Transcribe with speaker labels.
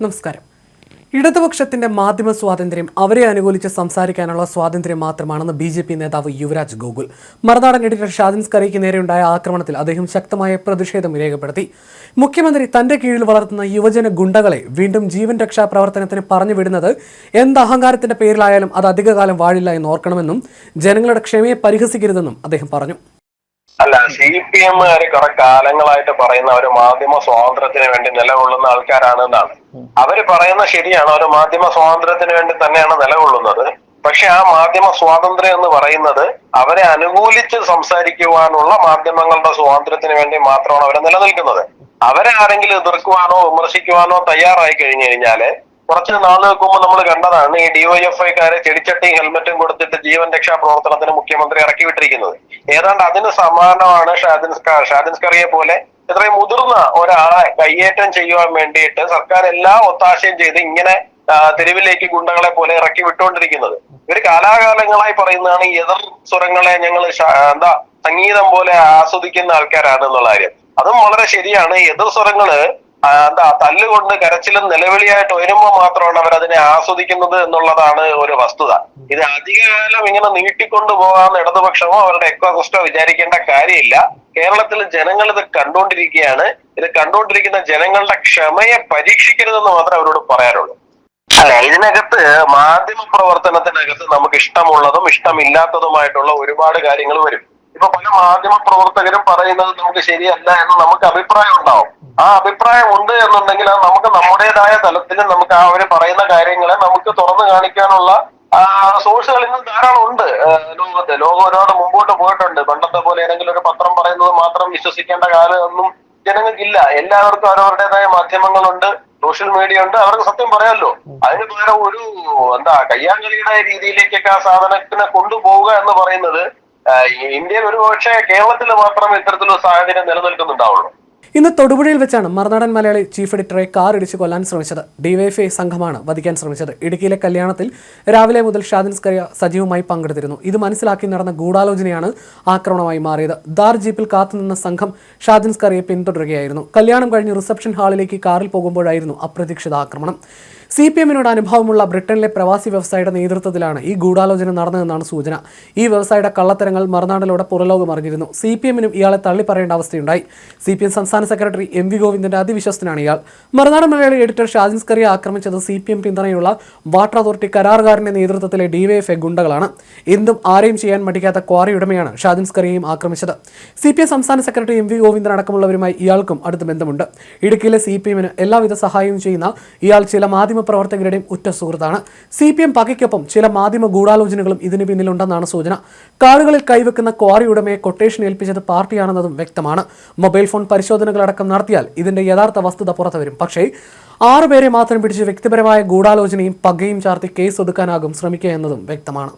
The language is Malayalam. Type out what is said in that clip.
Speaker 1: നമസ്കാരം. ഇടതുപക്ഷത്തിന്റെ മാധ്യമ സ്വാതന്ത്ര്യം അവരെ അനുകൂലിച്ച് സംസാരിക്കാനുള്ള സ്വാതന്ത്ര്യം മാത്രമാണെന്ന് ബി ജെ പി നേതാവ് യുവരാജ് ഗോകുൽ. മറുനാടൻ എഡിറ്റർ ഷാദിൻസ് സ്കറിക്ക് നേരെയുണ്ടായ ആക്രമണത്തിൽ അദ്ദേഹം ശക്തമായ പ്രതിഷേധം രേഖപ്പെടുത്തി. മുഖ്യമന്ത്രി തന്റെ കീഴിൽ വളർത്തുന്ന യുവജന ഗുണ്ടകളെ വീണ്ടും ജീവൻ രക്ഷാ പ്രവർത്തനത്തിന് പറഞ്ഞുവിടുന്നത് എന്ത് അഹങ്കാരത്തിന്റെ പേരിലായാലും അത് അധികകാലം വാഴില്ല എന്ന് ഓർക്കണമെന്നും ജനങ്ങളുടെ ക്ഷമയെ പരിഹസിക്കരുതെന്നും അദ്ദേഹം പറഞ്ഞു.
Speaker 2: അല്ല സി പി എമ്മുകാര് കുറെ കാലങ്ങളായിട്ട് പറയുന്ന ഒരു മാധ്യമ സ്വാതന്ത്ര്യത്തിന് വേണ്ടി നിലകൊള്ളുന്ന ആൾക്കാരാണ് എന്നാണ്. അവർ പറയുന്ന ശരിയാണ് ഒരു മാധ്യമ സ്വാതന്ത്ര്യത്തിന് വേണ്ടി തന്നെയാണ് നിലകൊള്ളുന്നത്. പക്ഷെ ആ മാധ്യമ സ്വാതന്ത്ര്യം എന്ന് പറയുന്നത് അവരെ അനുകൂലിച്ച് സംസാരിക്കുവാനുള്ള മാധ്യമങ്ങളുടെ സ്വാതന്ത്ര്യത്തിന് വേണ്ടി മാത്രമാണ് അവരെ നിലനിൽക്കുന്നത്. അവരെ ആരെങ്കിലും എതിർക്കുവാനോ വിമർശിക്കുവാനോ തയ്യാറായി കഴിഞ്ഞു കഴിഞ്ഞാൽ കുറച്ച് നാൾ നിൽക്കുമ്പോൾ നമ്മൾ കണ്ടതാണ് ഈ ഡിവൈഎഫ്ഐക്കാരെ ചെടിച്ചട്ടിയും ഹെൽമറ്റും കൊടുത്തിട്ട് ജീവൻ രക്ഷാ പ്രവർത്തനത്തിന് മുഖ്യമന്ത്രി ഇറക്കി വിട്ടിരിക്കുന്നത്. ഏതാണ്ട് അതിന് സമാനമാണ് ഷാദിൻ ഷാദിൻ സ്കറിയെ പോലെ ഇത്രയും മുതിർന്ന ഒരാളെ കയ്യേറ്റം ചെയ്യുവാൻ വേണ്ടിയിട്ട് സർക്കാർ എല്ലാ ഒത്താശയും ചെയ്ത് ഇങ്ങനെ തെരുവിലേക്ക് ഗുണ്ടകളെ പോലെ ഇറക്കി വിട്ടുകൊണ്ടിരിക്കുന്നത്. ഇവർ കാലാകാലങ്ങളായി പറയുന്നതാണ് എതിർ സ്വരങ്ങളെ ഞങ്ങൾ എന്താ സംഗീതം പോലെ ആസ്വദിക്കുന്ന ആൾക്കാരാണ് എന്നുള്ള കാര്യം. അതും വളരെ ശരിയാണ്. എതിർ സ്വരങ്ങൾ എന്താ തല്ലുകൊണ്ട് കരച്ചിലും നിലവിളിയായിട്ട് വരുമ്പോൾ മാത്രമാണ് അവർ അതിനെ ആസ്വദിക്കുന്നത് എന്നുള്ളതാണ് ഒരു വസ്തുത. ഇത് അധികകാലം ഇങ്ങനെ നീട്ടിക്കൊണ്ടു പോകാമെന്ന് ഇടതുപക്ഷമോ അവരുടെ എക്കോസിസ്റ്റോ വിചാരിക്കേണ്ട കാര്യമില്ല. കേരളത്തിൽ ജനങ്ങൾ ഇത് കണ്ടുകൊണ്ടിരിക്കുകയാണ്. ഇത് കണ്ടുകൊണ്ടിരിക്കുന്ന ജനങ്ങളുടെ ക്ഷമയെ പരീക്ഷിക്കരുതെന്ന് മാത്രമേ അവരോട് പറയാനുള്ളൂ. അല്ല ഇതിനകത്ത് മാധ്യമ പ്രവർത്തനത്തിനകത്ത് നമുക്ക് ഇഷ്ടമുള്ളതും ഇഷ്ടമില്ലാത്തതുമായിട്ടുള്ള ഒരുപാട് കാര്യങ്ങൾ വരും. ഇപ്പൊ പല മാധ്യമ പ്രവർത്തകരും പറയുന്നത് നമുക്ക് ശരിയല്ല എന്ന് നമുക്ക് അഭിപ്രായം ഉണ്ടാവും. ആ അഭിപ്രായം ഉണ്ട് എന്നുണ്ടെങ്കിൽ അത് നമുക്ക് നമ്മുടേതായ തലത്തിൽ നമുക്ക് ആ അവർ പറയുന്ന കാര്യങ്ങളെ നമുക്ക് തുറന്നു കാണിക്കാനുള്ള സോഴ്സുകൾ ഇന്നും ധാരാളം ഉണ്ട്. ലോകത്ത്. ലോകം ഒരുപാട് മുമ്പോട്ട് പോയിട്ടുണ്ട്. പണ്ടത്തെ പോലെ ഏതെങ്കിലും ഒരു പത്രം പറയുന്നത് മാത്രം വിശ്വസിക്കേണ്ട കാലം ഒന്നും ജനങ്ങൾക്കില്ല എല്ലാവർക്കും അവരവരുടേതായ മാധ്യമങ്ങളുണ്ട് സോഷ്യൽ മീഡിയ ഉണ്ട്. അവർക്ക് സത്യം പറയാമല്ലോ അതിന് പകരം ഒരു എന്താ കയ്യാങ്കളിയുടെ രീതിയിലേക്കൊക്കെ ആ സാധനത്തിനെ കൊണ്ടുപോവുക എന്ന് പറയുന്നത് ഇന്ത്യയിൽ ഒരു പക്ഷേ കേരളത്തിൽ മാത്രമേ ഇത്തരത്തിലൊരു സാഹചര്യം നിലനിൽക്കുന്നുണ്ടാവുള്ളൂ.
Speaker 1: ഇന്ന് തൊടുപുഴയിൽ വെച്ചാണ് മറുനാടൻ മലയാളി ചീഫ് എഡിറ്ററെ കാർ ഇടിച്ച് കൊല്ലാൻ ശ്രമിച്ചത്. ഡിവൈഎഫ്ഐ സംഘമാണ് വധിക്കാൻ ശ്രമിച്ചത്. ഇടുക്കിയിലെ കല്യാണത്തിൽ രാവിലെ മുതൽ ഷാദിൻ കറിയ സജീവമായി പങ്കെടുത്തിരുന്നു. ഇത് മനസ്സിലാക്കി നടന്ന ഗൂഢാലോചനയാണ് ആക്രമണമായി മാറിയത്. ദാർ ജീപ്പിൽ കാത്തുനിന്ന സംഘം ഷാദിൻ സ്കറിയെ പിന്തുടരുകയായിരുന്നു. കല്യാണം കഴിഞ്ഞ് റിസപ്ഷൻ ഹാളിലേക്ക് കാറിൽ പോകുമ്പോഴായിരുന്നു അപ്രതീക്ഷിത ആക്രമണം. സി പി എമ്മിനോട് അനുഭവമുള്ള ബ്രിട്ടനിലെ പ്രവാസി വ്യവസായിയുടെ നേതൃത്വത്തിലാണ് ഈ ഗൂഢാലോചന നടന്നതെന്നാണ് സൂചന. ഈ വ്യവസായിയുടെ കള്ളത്തരങ്ങൾ മറുനാടിലൂടെ പുറലോകം അറിഞ്ഞിരുന്നു സി പി എമ്മിനും ഇയാളെ തള്ളിപ്പറയേണ്ട അവസ്ഥയുണ്ടായി. സി പി എം സംസ്ഥാന സെക്രട്ടറി എം വി ഗോവിന്ദന്റെ അതിവിശ്വസ്തനാണ് ഇയാൾ. മറുനാടൻ മലയാളി എഡിറ്റർ ഷാജിൻസ്കറിയെ ആക്രമിച്ചത് സി പി എം പിന്തുണയുള്ള വാട്ടർ അതോറിറ്റി കരാറുകാരന്റെ നേതൃത്വത്തിലെ ഡിവൈഎഫ്ഐ ഗുണ്ടകളാണ്. എന്തും ആരെയും ചെയ്യാൻ മടിക്കാത്ത ക്വാറി ഉടമയാണ് ഷാജിൻസ്കറിയെയും ആക്രമിച്ചത്. സി പി എം സംസ്ഥാന സെക്രട്ടറി എം വി ഗോവിന്ദൻ അടക്കമുള്ളവരുമായി ഇയാൾക്കും അടുത്ത ബന്ധമുണ്ട്. ഇടുക്കിയിലെ സി പി എമ്മിന് എല്ലാവിധ സഹായവും ചെയ്യുന്ന ഇയാൾ ചില മാധ്യമ പ്രവർത്തകരുടെയും ഉറ്റ സുഹൃത്താണ്. സി പി എം പകയ്ക്കൊപ്പം ചില മാധ്യമ ഗൂഢാലോചനകളും ഇതിന് പിന്നിലുണ്ടെന്നാണ് സൂചന. കാറുകളിൽ കൈവെക്കുന്ന ക്വാറി ഉടമയെ കൊട്ടേഷൻ ഏൽപ്പിച്ചത് പാർട്ടിയാണെന്നതും വ്യക്തമാണ്. മൊബൈൽ ഫോൺ പരിശോധനകളടക്കം നടത്തിയാൽ ഇതിന്റെ യഥാർത്ഥ വസ്തുത പുറത്തു വരും പക്ഷേ ആറുപേരെ മാത്രം പിടിച്ച് വ്യക്തിപരമായ ഗൂഢാലോചനയും പകയും ചാർത്തി കേസ് ഒതുക്കാനാകും ശ്രമിക്കുക എന്നതും വ്യക്തമാണ്.